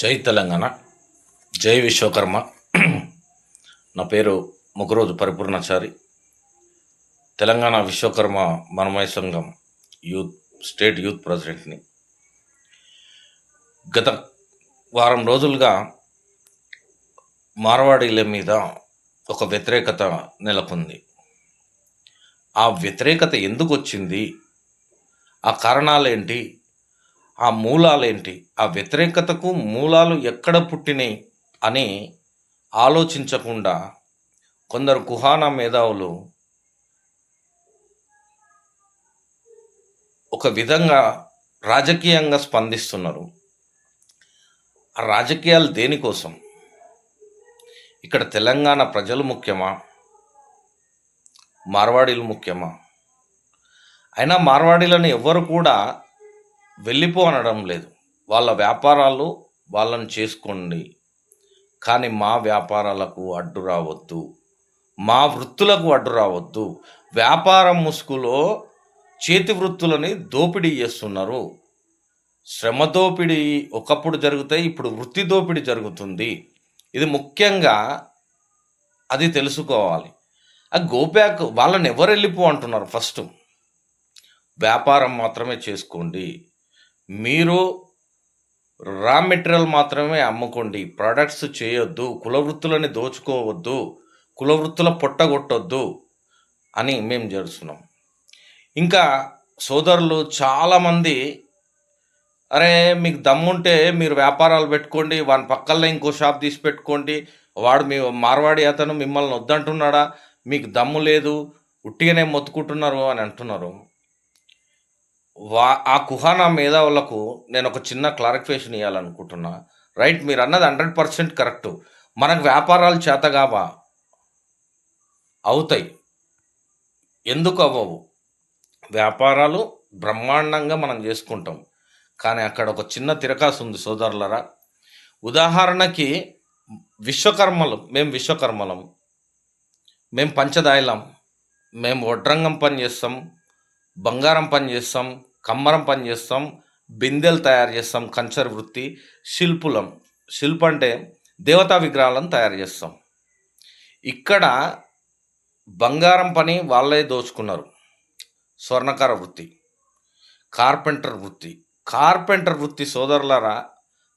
జై తెలంగాణ జై విశ్వకర్మ. నా పేరు ముగ్గురోజు పరిపూర్ణాచారి. తెలంగాణ విశ్వకర్మ మనమయ సంఘం యూత్ స్టేట్ యూత్ ప్రెసిడెంట్ని. గత వారం రోజులుగా మార్వాడీల మీద ఒక వ్యతిరేకత నెలకొంది. ఆ వ్యతిరేకత ఎందుకు వచ్చింది? ఆ కారణాలేంటి? ఆ మూలాలేంటి? ఆ వ్యతిరేకతకు మూలాలు ఎక్కడ పుట్టినాయి అని ఆలోచించకుండా కొందరు కుహానా మేధావులు ఒక విధంగా రాజకీయంగా స్పందిస్తున్నారు. ఆ రాజకీయాలు దేనికోసం? ఇక్కడ తెలంగాణ ప్రజలు ముఖ్యమా? మార్వాడీలు ముఖ్యమా? అయినా మార్వాడీలను ఎవ్వరు కూడా వెళ్ళిపో అనడం లేదు. వాళ్ళ వ్యాపారాలు వాళ్ళని చేసుకోండి. కానీ మా వ్యాపారాలకు అడ్డు రావద్దు. మా వృత్తులకు అడ్డు రావద్దు. వ్యాపారం ముసుగులో చేతి వృత్తులని దోపిడీ చేస్తున్నారు. శ్రమ దోపిడీ ఒకప్పుడు జరుగుతాయి ఇప్పుడు వృత్తి దోపిడీ జరుగుతుంది. ఇది ముఖ్యంగా అది తెలుసుకోవాలి. ఆ గోబ్యాక్ వాళ్ళని ఎవరు వెళ్ళిపో అంటున్నారు ఫస్ట్. వ్యాపారం మాత్రమే చేసుకోండి. మీరు రా మెటీరియల్ మాత్రమే అమ్ముకోండి. ప్రొడక్ట్స్ చేయొద్దు. కులవృత్తులని దోచుకోవద్దు. కులవృత్తుల పొట్టగొట్టొద్దు అని మేము చేస్తున్నాం ఇంకా సోదరులు చాలామంది అరే మీకు దమ్ముంటే మీరు వ్యాపారాలు పెట్టుకోండి వాని పక్కల్లో ఇంకో షాప్ తీసి పెట్టుకోండి వాడు మీ మార్వాడి అతను మిమ్మల్ని వద్దంటున్నాడా? మీకు దమ్ము లేదు ఉట్టిగానే మొత్తుకుంటున్నారు అని అంటున్నారు. వా ఆ కుహానా మేధావులకు నేను ఒక చిన్న క్లారిఫికేషన్ ఇవ్వాలనుకుంటున్నా రైట్ మీరు అన్నది హండ్రెడ్ పర్సెంట్ కరెక్ట్ మనకు వ్యాపారాలు చేతగావా? అవుతాయి. ఎందుకు అవ్వవు? వ్యాపారాలు బ్రహ్మాండంగా మనం చేసుకుంటాం. కానీ అక్కడ ఒక చిన్న తిరకాసు ఉంది సోదరులరా. ఉదాహరణకి విశ్వకర్మలు మేము విశ్వకర్మలం. మేము పంచదాయలం. మేము వడ్రంగం పని చేస్తాం. బంగారం పని చేస్తాం కమ్మరం పని చేస్తాం బిందెలు తయారు చేస్తాం కంచర్ వృత్తి శిల్పులం. శిల్ప అంటే దేవతా విగ్రహాలను తయారు చేస్తాం. ఇక్కడ బంగారం పని వాళ్ళే దోచుకున్నారు. స్వర్ణకార వృత్తి కార్పెంటర్ వృత్తి. కార్పెంటర్ వృత్తి సోదరులారా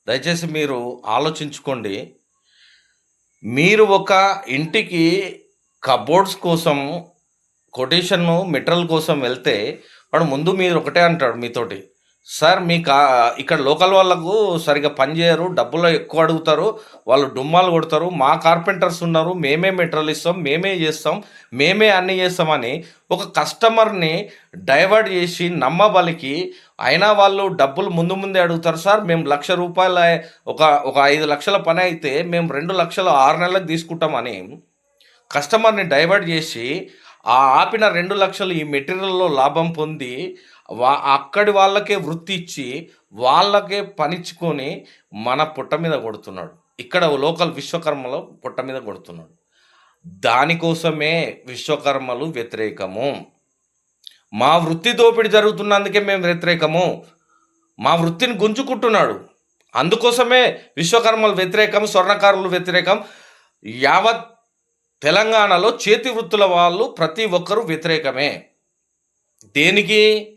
దయచేసి మీరు ఆలోచించుకోండి. మీరు ఒక ఇంటికి కబోర్డ్స్ కోసం కొటేషన్ మెటీరియల్ కోసం వెళ్తే వాడు ముందు మీరు ఒకటే అంటాడు మీతోటి. సార్ మీ కా ఇక్కడ లోకల్ వాళ్ళకు సరిగా పని చేయరు డబ్బులు ఎక్కువ అడుగుతారు వాళ్ళు డుమ్మాలు కొడతారు మా కార్పెంటర్స్ ఉన్నారు మేమే మెటీరియల్ ఇస్తాం మేమే చేస్తాం మేమే అన్ని చేస్తామని ఒక కస్టమర్ని డైవర్ట్ చేసి నమ్మబలికి అయినా వాళ్ళు డబ్బులు ముందు ముందే అడుగుతారు. సార్ మేము లక్ష రూపాయల ఒక ఒక ఐదు లక్షల పని అయితే మేము రెండు లక్షలు ఆరు నెలలకు తీసుకుంటామని కస్టమర్ని డైవర్ట్ చేసి ఆ ఆపిన రెండు లక్షలు ఈ మెటీరియల్లో లాభం పొంది వా అక్కడి వాళ్ళకే వృత్తి ఇచ్చి వాళ్ళకే పనిచ్చుకొని మన పుట్ట మీద కొడుతున్నాడు. ఇక్కడ లోకల్ విశ్వకర్మలో పుట్ట మీద కొడుతున్నాడు. దానికోసమే విశ్వకర్మలు వ్యతిరేకము. మా వృత్తి దోపిడీ జరుగుతున్నందుకే మేము వ్యతిరేకము. మా వృత్తిని గుంజుకుంటున్నాడు. అందుకోసమే విశ్వకర్మలు వ్యతిరేకం స్వర్ణకారులు వ్యతిరేకం యావత్ తెలంగాణలో చేతి వృత్తుల వాళ్ళు ప్రతి ఒక్కరూ వ్యతిరేకమే. దేనికి?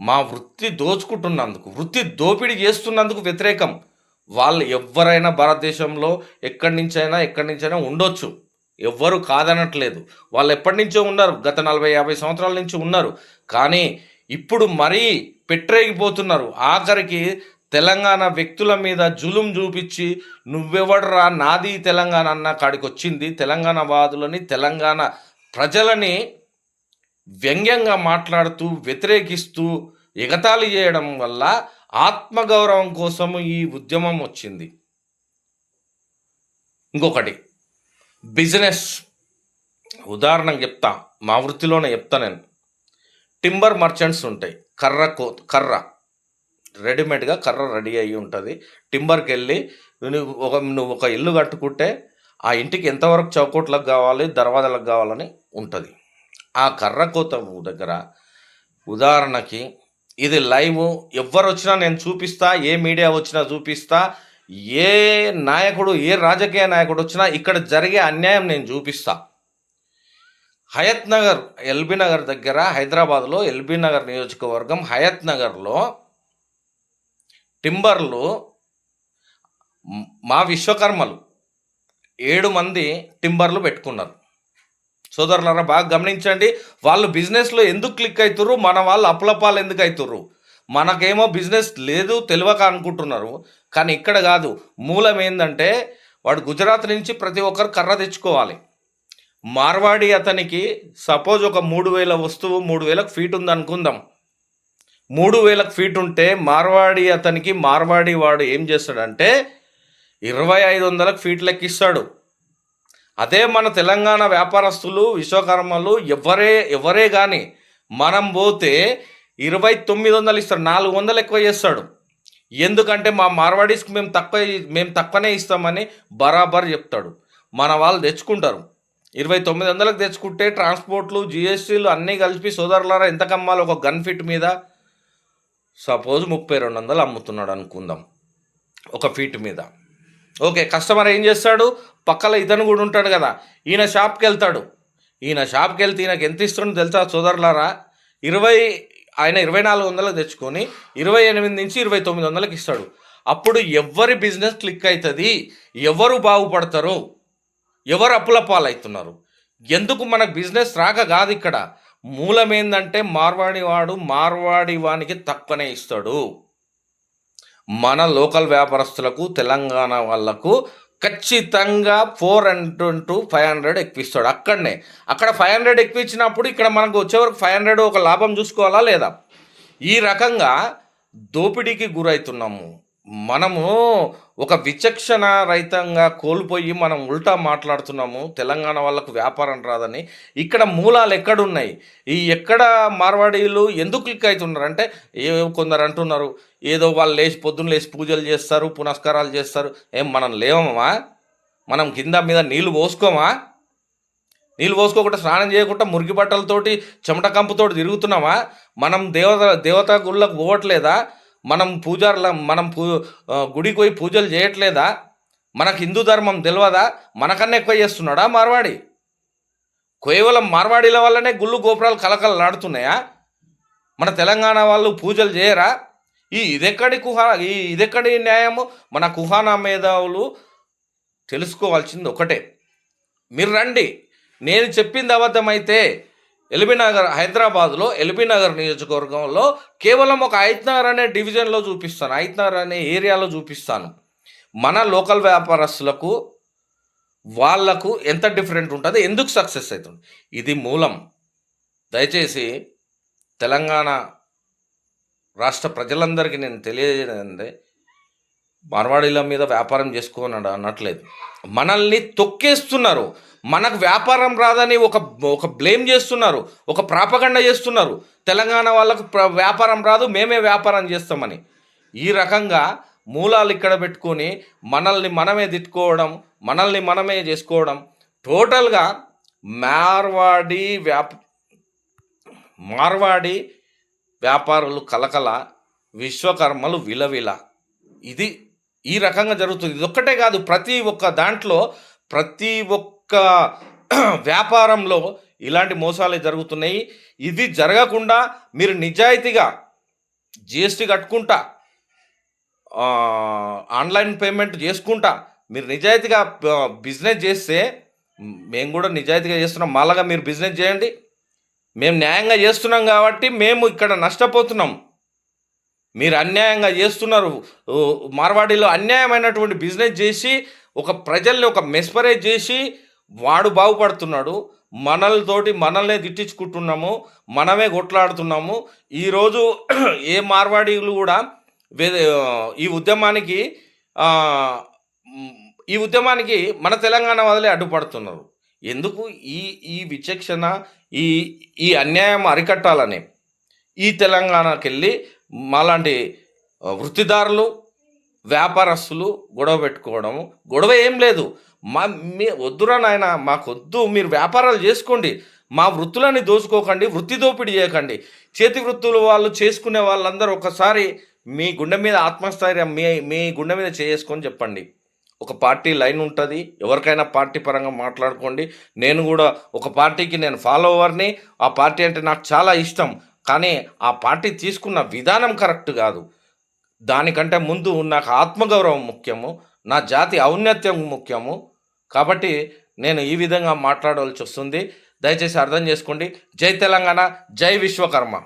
మా వృత్తి దోచుకుంటున్నందుకు వృత్తి దోపిడీ చేస్తున్నందుకు వ్యతిరేకం. వాళ్ళు ఎవరైనా భారతదేశంలో ఎక్కడి నుంచైనా ఎక్కడి నుంచైనా ఉండొచ్చు. ఎవ్వరు కాదనట్లేదు. వాళ్ళు ఎప్పటి నుంచో ఉన్నారు గత నలభై యాభై సంవత్సరాల నుంచి ఉన్నారు. కానీ ఇప్పుడు మరీ పెట్టరేగిపోతున్నారు. ఆఖరికి తెలంగాణ వ్యక్తుల మీద జులుం చూపించి నువ్వెవడరా నాది తెలంగాణ అన్న కాడికి వచ్చింది తెలంగాణ వాదులని తెలంగాణ ప్రజలని వ్యంగ్యంగా మాట్లాడుతూ వ్యతిరేకిస్తూ ఎగతాళి చేయడం వల్ల ఆత్మగౌరవం కోసము ఈ ఉద్యమం వచ్చింది. ఇంకొకటి బిజినెస్ ఉదాహరణకు చెప్తా మా వృత్తిలోనే చెప్తా నేను. టింబర్ మర్చెంట్స్ ఉంటాయి కర్ర కో కర్ర. రెడీమేడ్గా కర్ర రెడీ అయ్యి ఉంటుంది. టింబర్కి వెళ్ళి నువ్వు ఒక నువ్వు ఒక ఇల్లు కట్టుకుంటే ఆ ఇంటికి ఎంతవరకు చౌకోట్లకు కావాలి దర్వాజాలకు కావాలని ఉంటుంది. ఆ కర్ర కోత దగ్గర ఉదాహరణకి ఇది లైవ్ ఎవ్వరు వచ్చినా నేను చూపిస్తా ఏ మీడియా వచ్చినా చూపిస్తా ఏ నాయకుడు ఏ రాజకీయ నాయకుడు వచ్చినా ఇక్కడ జరిగే అన్యాయం నేను చూపిస్తా. హయత్ నగర్ ఎల్బీ నగర్ దగ్గర హైదరాబాద్లో ఎల్బీ నగర్ నియోజకవర్గం హయత్ నగర్లో టింబర్లు మా విశ్వకర్మలు ఏడు మంది టింబర్లు పెట్టుకున్నారు. సోదరులారా బాగా గమనించండి వాళ్ళు బిజినెస్లో ఎందుకు క్లిక్ అవుతుర్రు మన వాళ్ళు అప్లపాలు ఎందుకు అవుతుర్రు మనకేమో బిజినెస్ లేదు తెలియక అనుకుంటున్నారు. కానీ ఇక్కడ కాదు మూలం ఏంటంటే వాడు గుజరాత్ నుంచి ప్రతి ఒక్కరు కర్ర తెచ్చుకోవాలి. మార్వాడి అతనికి సపోజ్ ఒక మూడు వేల వస్తువు మూడు వేలకు ఫీట్ ఉంది అనుకుందాం మూడు వేలకు ఫీట్ ఉంటే మార్వాడి అతనికి మార్వాడి వాడు ఏం చేస్తాడంటే ఇరవై ఐదు వందలకు ఫీట్ లెక్కిస్తాడు. అదే మన తెలంగాణ వ్యాపారస్తులు విశ్వకర్మలు ఎవరే ఎవరే కానీ మనం పోతే ఇరవై తొమ్మిది వందలు ఇస్తాడు నాలుగు వందలు ఎక్కువ చేస్తాడు. ఎందుకంటే మా మార్వాడీస్కి మేము తక్కువ మేము తక్కువనే ఇస్తామని బరాబర్ చెప్తాడు. మన వాళ్ళు తెచ్చుకుంటారు. ఇరవై తొమ్మిది వందలకు తెచ్చుకుంటే ట్రాన్స్పోర్ట్లు జిఎస్టీలు అన్నీ కలిపి సోదరులారా ఎంత కమ్మాలి ఒక గన్ ఫిట్ మీద? సపోజ్ ముప్పై రెండు వందలు అమ్ముతున్నాడు అనుకుందాం ఒక ఫీట్ మీద. ఓకే కస్టమర్ ఏం చేస్తాడు? పక్కల ఇతను కూడా ఉంటాడు కదా ఈయన షాప్కి వెళ్తాడు. ఈయన షాప్కి వెళ్తే ఈయనకి ఎంత ఇస్తుండో తెలుసా సోదరులారా? ఇరవై ఆయన ఇరవై నాలుగు వందలకు తెచ్చుకొని ఇరవై ఎనిమిది నుంచి ఇరవై తొమ్మిది వందలకు ఇస్తాడు. అప్పుడు ఎవరి బిజినెస్ క్లిక్ అవుతుంది? ఎవరు బాగుపడతారు? ఎవరు అప్పుల పాలవుతున్నారు? ఎందుకు మనకు బిజినెస్ రాక కాదు ఇక్కడ? మూలం ఏంటంటే మార్వాడి వాడు మార్వాడి వానికి తక్కువనే ఇస్తాడు. మన లోకల్ వ్యాపారస్తులకు తెలంగాణ వాళ్ళకు ఖచ్చితంగా four hundred to five hundred ఎక్కువ ఇస్తాడు. అక్కడనే. అక్కడ ఫైవ్ హండ్రెడ్ ఎక్కువ ఇచ్చినప్పుడు ఇక్కడ మనకు వచ్చేవరకు ఫైవ్ హండ్రెడ్ ఒక లాభం చూసుకోవాలా లేదా? ఈ రకంగా దోపిడీకి గురవుతున్నాము మనము ఒక విచక్షణ రహితంగా కోల్పోయి మనం ఉల్టా మాట్లాడుతున్నాము తెలంగాణ వాళ్ళకు వ్యాపారం రాదని. ఇక్కడ మూలాలు ఎక్కడున్నాయి? ఈ ఎక్కడ మార్వాడీలు ఎందుకు క్లిక్ అవుతున్నారు? అంటే ఏ కొందరు అంటున్నారు ఏదో వాళ్ళు లేచి పొద్దున్న లేచి పూజలు చేస్తారు పునస్కారాలు చేస్తారు. ఏం మనం లేవమా? మనం కింద మీద నీళ్ళు పోసుకోమా? నీళ్ళు పోసుకోకుండా స్నానం చేయకుండా మురికి బట్టలతోటి చెమట కంపుతోటి తిరుగుతున్నామా? మనం దేవత దేవతా గుళ్ళకు పోవట్లేదా? మనం పూజారుల మనం పూ గుడికి పోయి పూజలు చేయట్లేదా? మనకు హిందూ ధర్మం తెలియదా మనకన్నా ఎక్కువ చేస్తున్నాడా మార్వాడి? కేవలం మార్వాడీల వల్లనే గుళ్ళు గోపురాలు కలకలలాడుతున్నాయా మన తెలంగాణ వాళ్ళు పూజలు చేయరా? ఈ ఇదెక్కడి కుహా ఈ ఇదెక్కడి న్యాయము? మన కుహానా మేధావులు తెలుసుకోవాల్సింది ఒకటే. మీరు రండి. నేను చెప్పింది అబద్ధమైతే ఎల్బీ నగర్ హైదరాబాద్లో ఎల్బీ నగర్ నియోజకవర్గంలో కేవలం ఒక ఐత్నగర్ అనే డివిజన్లో చూపిస్తాను. ఐత్నగర్ అనే ఏరియాలో చూపిస్తాను. మన లోకల్ వ్యాపారస్తులకు వాళ్ళకు ఎంత డిఫరెంట్ ఉంటుంది ఎందుకు సక్సెస్ అవుతుంది? ఇది మూలం. దయచేసి తెలంగాణ రాష్ట్ర ప్రజలందరికీ నేను తెలియజేయండి మార్వాడీల మీద వ్యాపారం చేసుకోనడు అనట్లేదు. మనల్ని తొక్కేస్తున్నారు. మనకు వ్యాపారం రాదని ఒక ఒక బ్లేమ్ చేస్తున్నారు. ఒక ప్రాపగండ చేస్తున్నారు. తెలంగాణ వాళ్ళకు వ్యాపారం రాదు మేమే వ్యాపారం చేస్తామని. ఈ రకంగా మూలాలు ఇక్కడ పెట్టుకొని మనల్ని మనమే తిట్టుకోవడం మనల్ని మనమే చేసుకోవడం టోటల్గా మార్వాడి వ్యాప మార్వాడి వ్యాపారులు కలకల విశ్వకర్మలు విలవిల. ఇది ఈ రకంగా జరుగుతుంది. ఇది ఒక్కటే కాదు ప్రతి ఒక్క దాంట్లో ప్రతి ఒక్క వ్యాపారంలో ఇలాంటి మోసాలే జరుగుతున్నాయి. ఇది జరగకుండా మీరు నిజాయితీగా జిఎస్టీ కట్టుకుంటా ఆన్లైన్ పేమెంట్ చేసుకుంటా మీరు నిజాయితీగా బిజినెస్ చేస్తే మేము కూడా నిజాయితీగా చేస్తున్నాం. మాలాగా మీరు బిజినెస్ చేయండి. మేము న్యాయంగా చేస్తున్నాం కాబట్టి మేము ఇక్కడ నష్టపోతున్నాం. మీరు అన్యాయంగా చేస్తున్నారు. మార్వాడీలో అన్యాయమైనటువంటి బిజినెస్ చేసి ఒక ప్రజల్ని ఒక మెస్పరైజ్ చేసి వాడు బాగుపడుతున్నాడు. మనలతోటి మనల్నే తిట్టించుకుంటున్నాము. మనమే కొట్లాడుతున్నాము. ఈరోజు ఏ మార్వాడీలు కూడా వే- ఈ ఉద్యమానికి ఈ ఉద్యమానికి మన తెలంగాణ వదిలే అడ్డుపడుతున్నారు. ఎందుకు? ఈ ఈ విచక్షణ ఈ ఈ అన్యాయం అరికట్టాలని. ఈ తెలంగాణకి వెళ్ళి మాలాంటి వృత్తిదారులు వ్యాపారస్తులు గొడవ పెట్టుకోవడం గొడవ ఏం లేదు. మా మీ వద్దురా నాయన మాకొద్దు మీరు వ్యాపారాలు చేసుకోండి. మా వృత్తులని దోచుకోకండి వృత్తి దోపిడీ చేయకండి. చేతి వృత్తులు వాళ్ళు చేసుకునే వాళ్ళందరూ ఒకసారి మీ గుండె మీద ఆత్మస్థైర్యం మీ మీ గుండె మీద చేసుకొని చెప్పండి. ఒక పార్టీ లైన్ ఉంటుంది ఎవరికైనా పార్టీ పరంగా మాట్లాడుకోండి. నేను కూడా ఒక పార్టీకి నేను ఫాలోవర్ని ఆ పార్టీ అంటే నాకు చాలా ఇష్టం. కానీ ఆ పార్టీ తీసుకున్న విధానం కరెక్ట్ కాదు. దానికంటే ముందు నాకు ఆత్మగౌరవం ముఖ్యము నా జాతి ఔన్నత్యం ముఖ్యము. కాబట్టి నేను ఈ విధంగా మాట్లాడవలసి వస్తుంది. దయచేసి అర్థం చేసుకోండి. జై తెలంగాణ జై విశ్వకర్మ.